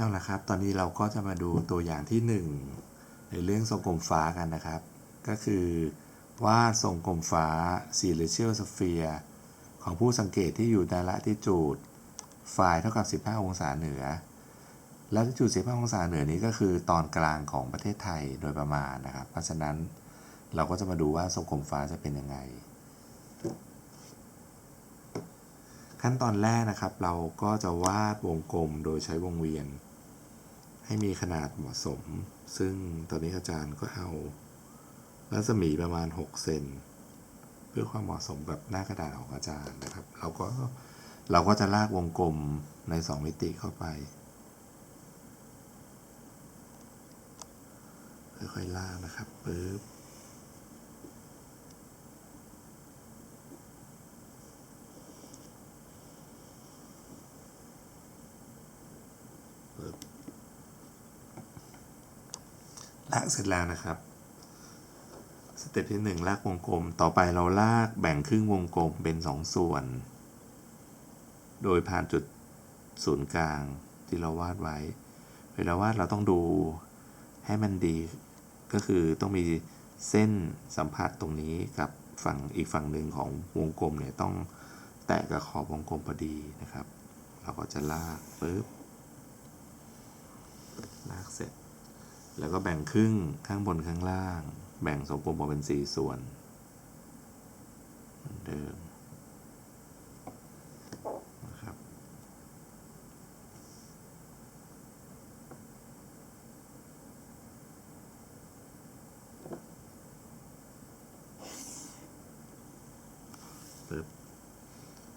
เอาละครับ ตอนนี้เราก็จะมาดูตัวอย่างที่หนึ่งในเรื่องทรงกลมฟ้ากันนะครับ ก็คือวาดทรงกลมฟ้า celestial sphere ของผู้สังเกตที่อยู่ในละทิจูดฝ่ายเท่ากับ 15 องศาเหนือละทิจูด 15 องศาเหนือนี้ก็คือตอนกลางของประเทศไทยโดยประมาณนะครับ เพราะฉะนั้นเราก็จะมาดูว่าทรงกลมฟ้าจะเป็นยังไง ขั้นตอนแรกนะครับ เราก็จะวาดวงกลมโดยใช้วงเวียน ให้มีขนาดเหมาะสม ซึ่งตอนนี้อาจารย์ก็เอารัศมีประมาณ 6 เซนเพื่อความเหมาะสมกับหน้ากระดาษของอาจารย์นะครับ เราก็เราก็จะลากวงกลมใน 2 มิติเข้าไป ค่อยๆลากนะครับปึ๊บ ลากเสร็จแล้วนะครับ สเต็ปที่หนึ่งลากวงกลม ต่อไปเราลากแบ่งครึ่งวงกลมเป็นสองส่วน โดยผ่านจุดศูนย์กลางที่เราวาดไว้ เวลาวาดเราต้องดูให้มันดี ก็คือต้องมีเส้นสัมผัสตรงนี้กับฝั่งอีกฝั่งหนึ่งของวงกลมเนี่ยต้องแตะกับขอบวงกลมพอดีนะครับ เราก็จะลากปึ๊บลากเสร็จ แล้วก็แบ่งครึ่งข้างบนข้างล่าง แบ่งทรงกลมออกเป็นสี่ส่วนเหมือนเดิมนะครับปึ๊บ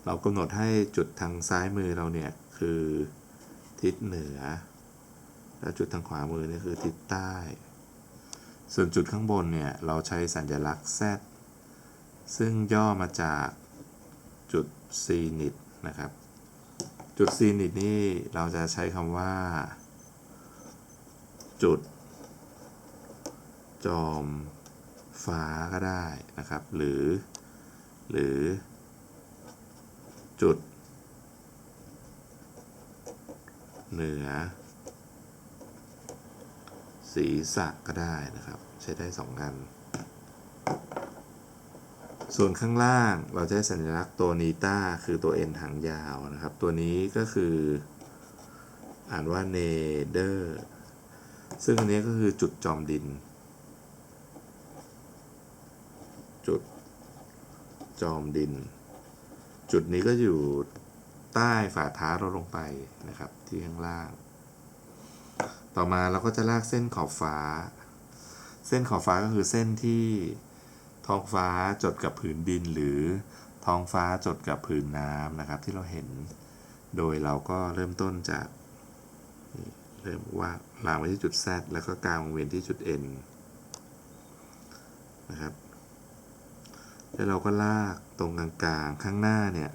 เรากำหนดให้จุดทางซ้ายมือเราเนี่ย คือทิศเหนือ แล้วจุดทางขวามือนี่คือทิศใต้ ส่วนจุดข้างบนเนี่ยเราใช้สัญลักษณ์ Z ซึ่งย่อมาจากจุด C นิดนะครับ จุด C นิดนี่เราจะใช้คำว่า จุด จอมฟ้าก็ได้นะครับ หรือ หรือ จุด เหนือ ศีรษะก็ได้นะครับ ใช้ได้สองอัน ส่วนข้างล่างเราจะใช้สัญลักษณ์ตัวนีต้าคือตัว n หางยาวนะครับ ตัวนี้ก็คืออ่านว่าเนเดอร์ซึ่งอันนี้ก็คือจุดจอมดิน จุดจอมดิน จุดนี้ก็อยู่ใต้ฝ่าเท้าเราลงไปนะครับที่ข้างล่าง ต่อมาเราก็จะลากเส้นขอบฟ้า เส้นขอบฟ้าก็คือเส้นที่ท้องฟ้าจดกับผืนดินหรือท้องฟ้าจดกับผืนน้ำนะครับ ที่เราเห็น โดยเราก็เริ่มต้นจากเริ่มว่าดลางไว้ที่จุด Z แล้วก็กลางวงเวียนที่จุด N นะครับแล้วเราก็ลากตรงกลางๆข้างหน้าเนี่ย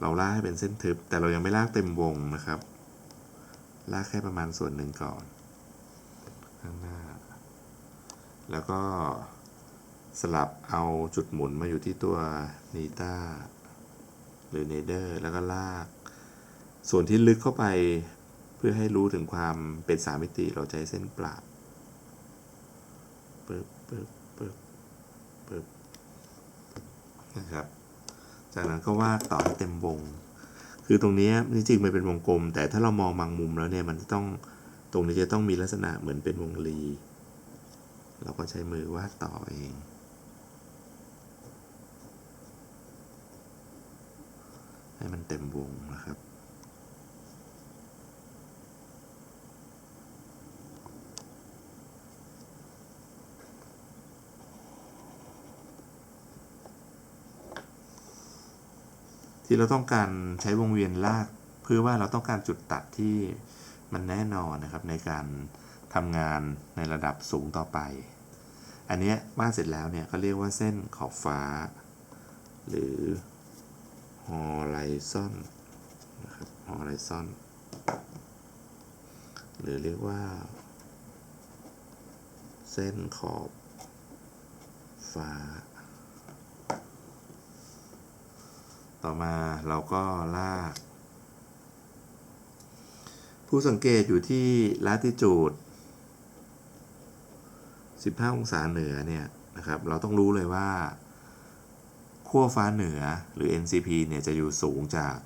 เราลากให้เป็นเส้นทึบ แต่เรายังไม่ลากเต็มวงนะครับ ลากแค่ประมาณส่วนหนึ่งก่อน ข้างหน้า แล้วก็สลับเอาจุดหมุนมาอยู่ที่ตัวนีต้าหรือเนเดอร์แล้วก็ลาก ส่วนที่ลึกเข้าไปเพื่อให้รู้ถึงความเป็นสามมิติเราใช้เส้นปราบปึ๊บปึ๊บปึ๊บปึ๊บนะครับ จากนั้นก็วาดต่อให้เต็มวง คือตรงนี้จริงๆมันเป็นวงกลม แต่ถ้าเรามองบางมุมแล้วเนี่ยมันจะต้องตรงนี้จะต้องมีลักษณะเหมือนเป็นวงรี เราก็ใช้มือวาดต่อเองให้มันเต็มวงนะครับ ที่เราต้องการใช้วงเวียนลาก เพื่อว่าเราต้องการจุดตัดที่มันแน่นอนนะครับในการทำงานในระดับสูงต่อไป อันเนี้ยวาดเสร็จแล้วเนี่ยเขาเรียกว่าเส้นขอบฟ้า หรือ horizon นะครับ horizon หรือเรียกว่า เส้นขอบฟ้า ต่อมาเราก็ลาก ผู้สังเกตอยู่ที่ latitude 15 องศาเหนือเนี่ยนะครับ เราต้องรู้เลยว่าขั้วฟ้าเหนือหรือ NCP เนี่ยจะอยู่สูงจาก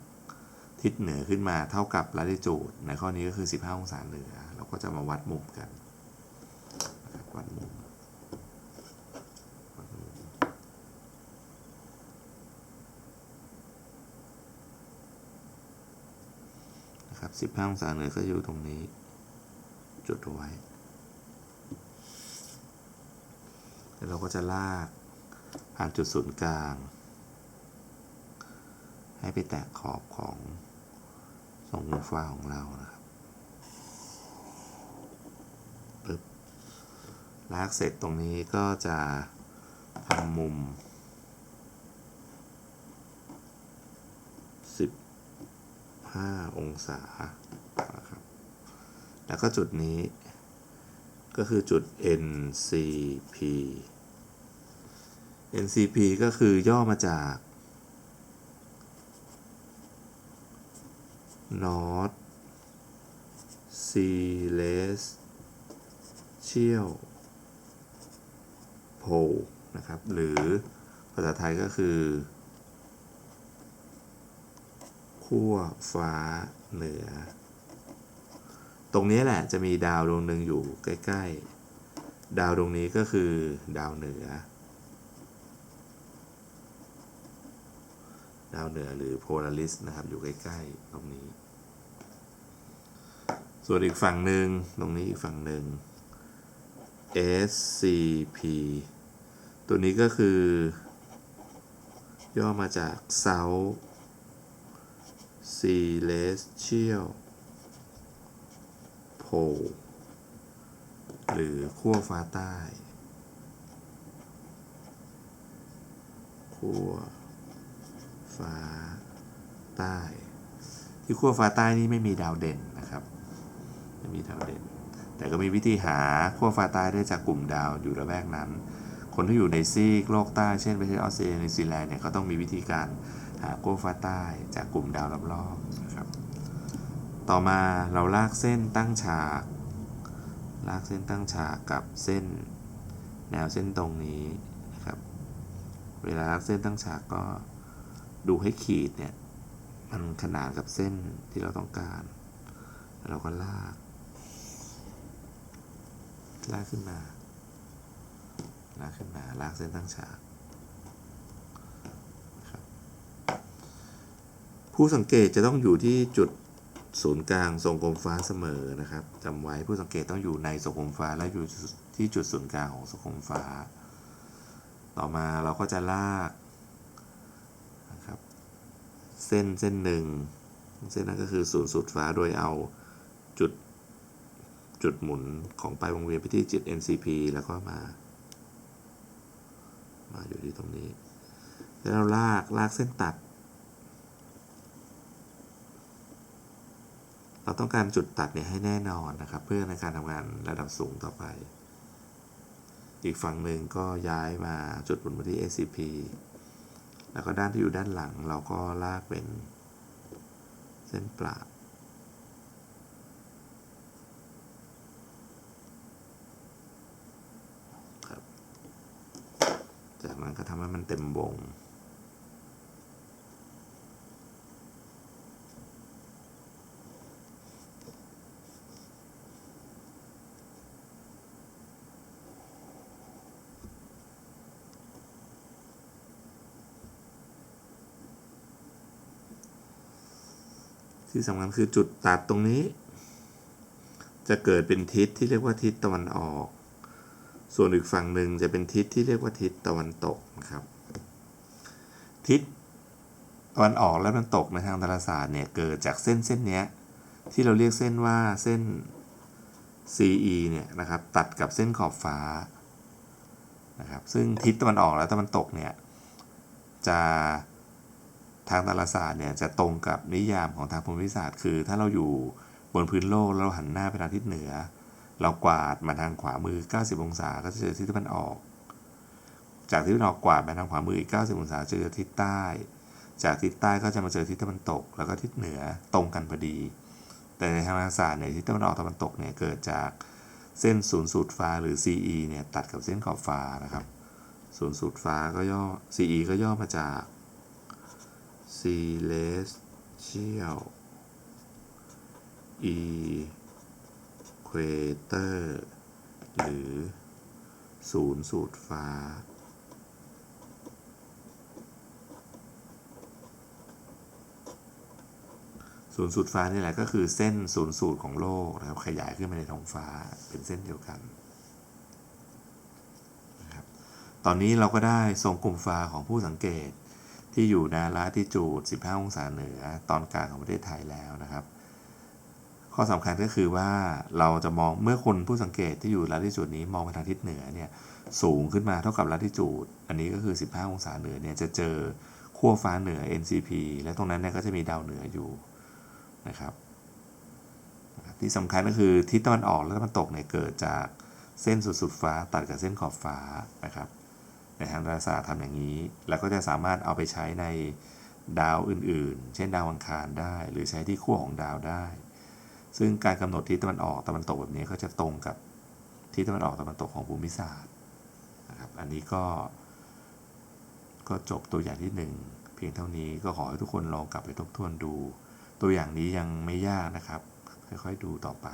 ทิศเหนือขึ้นมาเท่ากับ latitude ในข้อนี้ก็คือ 15 องศาเหนือ เราก็จะมาวัดมุมกันวัดมุมวัดมุม นะครับ 15 องศาเหนือก็อยู่ตรงนี้ จุดเอาไว้แล้วเราก็จะลากผ่านจุดศูนย์กลาง ให้ไปแตะขอบของทรงวงฟ้าของเรานะครับปึ๊บลากเสร็จตรงนี้ก็จะทำมุม 5 องศานะครับแล้วก็จุดนี้ก็คือจุด NCP NCP ก็คือย่อมาจาก North Celestial Pole นะครับ หรือภาษาไทยก็คือ ขั้วฟ้าเหนือ ตรงนี้แหละจะมีดาวดวงหนึ่งอยู่ใกล้ ๆ ดาวดวงนี้ก็คือดาวเหนือ ดาวเหนือหรือโพลาริสนะครับอยู่ใกล้ ๆ ตรงนี้ ส่วนอีกฝั่งหนึ่งตรงนี้อีกฝั่งหนึ่ง SCP ตัวนี้ก็คือย่อมาจาก South Celestial Pole หรือขั้วฟ้าใต้ขั้วฟ้าใต้ ที่ขั้วฟ้าใต้นี่ไม่มีดาวเด่นนะครับ ไม่มีดาวเด่น แต่ก็มีวิธีหาขั้วฟ้าใต้ได้จากกลุ่มดาวอยู่ระแวกนั้น คนที่อยู่ในซีกโลกใต้ เช่นประเทศออสเตรเลียนิวซีแลนด์เนี่ยเขาต้องมีวิธีการ ขั้วฟ้าใต้จากกลุ่มดาวรอบๆนะครับต่อมาเราลากเส้นตั้งฉาก ลากเส้นตั้งฉากกับเส้นแนวเส้นตรงนี้นะครับ เวลาลากเส้นตั้งฉากก็ดูให้ขีดเนี่ยมันขนานกับเส้นที่เราต้องการ เราก็ลาก ลากขึ้นมา ลากขึ้นมา ลากเส้นตั้งฉากนะครับ ผู้สังเกตจะต้องอยู่ที่จุดศูนย์กลางทรงกลมฟ้าเสมอนะครับจำไว้ผู้สังเกตต้องอยู่ในทรงกลมฟ้าและอยู่ที่จุดศูนย์กลางของทรงกลมฟ้า ต่อมาเราก็จะลากนะครับเส้นเส้นหนึ่งเส้นนั้นก็คือศูนย์สูตรฟ้าโดยเอาจุดจุดหมุนของปลายวงเวียนไปที่จุด NCP แล้วก็มา มาอยู่ที่ตรงนี้ แล้วเราลากลากเส้นตัด เราต้องการจุดตัดเนี่ยให้แน่นอนนะครับ เพื่อในการทำงานระดับสูงต่อไป อีกฝั่งหนึ่งก็ย้ายมาจุดหมุนมาที่ SCP แล้วก็ด้านที่อยู่ด้านหลังเราก็ลากเป็นเส้นปลาครับจากนั้นก็ทำให้มันเต็มวง ที่สำคัญคือจุดตัดตรงนี้ จะเกิดเป็นทิศที่เรียกว่าทิศตะวันออก ส่วนอีกฝั่งหนึ่งจะเป็นทิศที่เรียกว่าทิศตะวันตกนะครับ ทิศตะวันออกและตะวันตกในทางดาราศาสตร์เนี่ยเกิดจากเส้นเส้นนี้ที่เราเรียกเส้นว่าเส้น CE เนี่ยนะครับตัดกับเส้นขอบฟ้านะครับซึ่งทิศตะวันออกและตะวันตกเนี่ยจะ ทางดาราศาสตร์เนี่ยจะตรงกับนิยามของทางภูมิศาสตร์ คือ ถ้าเราอยู่บนพื้นโลกแล้วเราหันหน้าไปทางทิศเหนือ เรากวาดมาทางขวามือ 90 องศา ก็จะเจอทิศตะวันออก จากทิศตะวันออกกวาดมาทางขวามืออีก 90 องศาจเจอทิศใต้ จากทิศใต้ก็จะมาเจอทิศตะวันตก แล้วก็ทิศเหนือตรงกันพอดี แต่ในทางดาราศาสตร์เนี่ยทิศตะวันออกตะวันตกเนี่ยเกิดจากเส้นศูนย์สูตรฟ้าหรือ CE เนี่ยตัดกับเส้นขอบฟ้านะครับศูนย์สูตรฟ้าก็ย่อ CE ก็ย่อมาจาก celestial equator หรือ ศูนย์สูตรฟ้า ศูนย์สูตรฟ้านี่แหละก็คือเส้นศูนย์สูตรของโลกนะครับ ขยายขึ้นมาในท้องฟ้าเป็นเส้นเดียวกันนะครับตอนนี้เราก็ได้ทรงกลุ่มฟ้าของผู้สังเกต ที่อยู่ในลาติจูด 15 องศาเหนือตอนกลางของประเทศไทยแล้วนะครับ ข้อสำคัญก็คือว่าเราจะมองเมื่อคนผู้สังเกตที่อยู่ลาติจูดนี้มองไปทางทิศเหนือเนี่ยสูงขึ้นมาเท่ากับลาติจูด อันนี้ก็คือ 15 องศาเหนือเนี่ยจะเจอขั้วฟ้าเหนือ NCP และตรงนั้นเนี่ยก็จะมีดาวเหนืออยู่นะครับ ที่สำคัญก็คือทิศตะวันออกและตะวันตกเนี่ยเกิดจากเส้นสุดสุดฟ้าตัดกับเส้นขอบฟ้านะครับ นทางดาราศาสตร์ทำอย่างนี้ แล้วก็จะสามารถเอาไปใช้ในดาวอื่น ๆ เช่นดาวอังคารได้ หรือใช้ที่ขั้วของดาวได้ ซึ่งการกำหนดทิศตะวันออกตะวันตกแบบนี้ก็จะตรงกับทิศตะวันออกตะวันตกของภูมิศาสตร์นะครับ อันนี้ก็ก็จบตัวอย่างที่หนึ่งเพียงเท่านี้ก็ขอให้ทุกคนลองกลับไปทบทวนดู ตัวอย่างนี้ยังไม่ยากนะครับ ค่อยๆดูต่อไป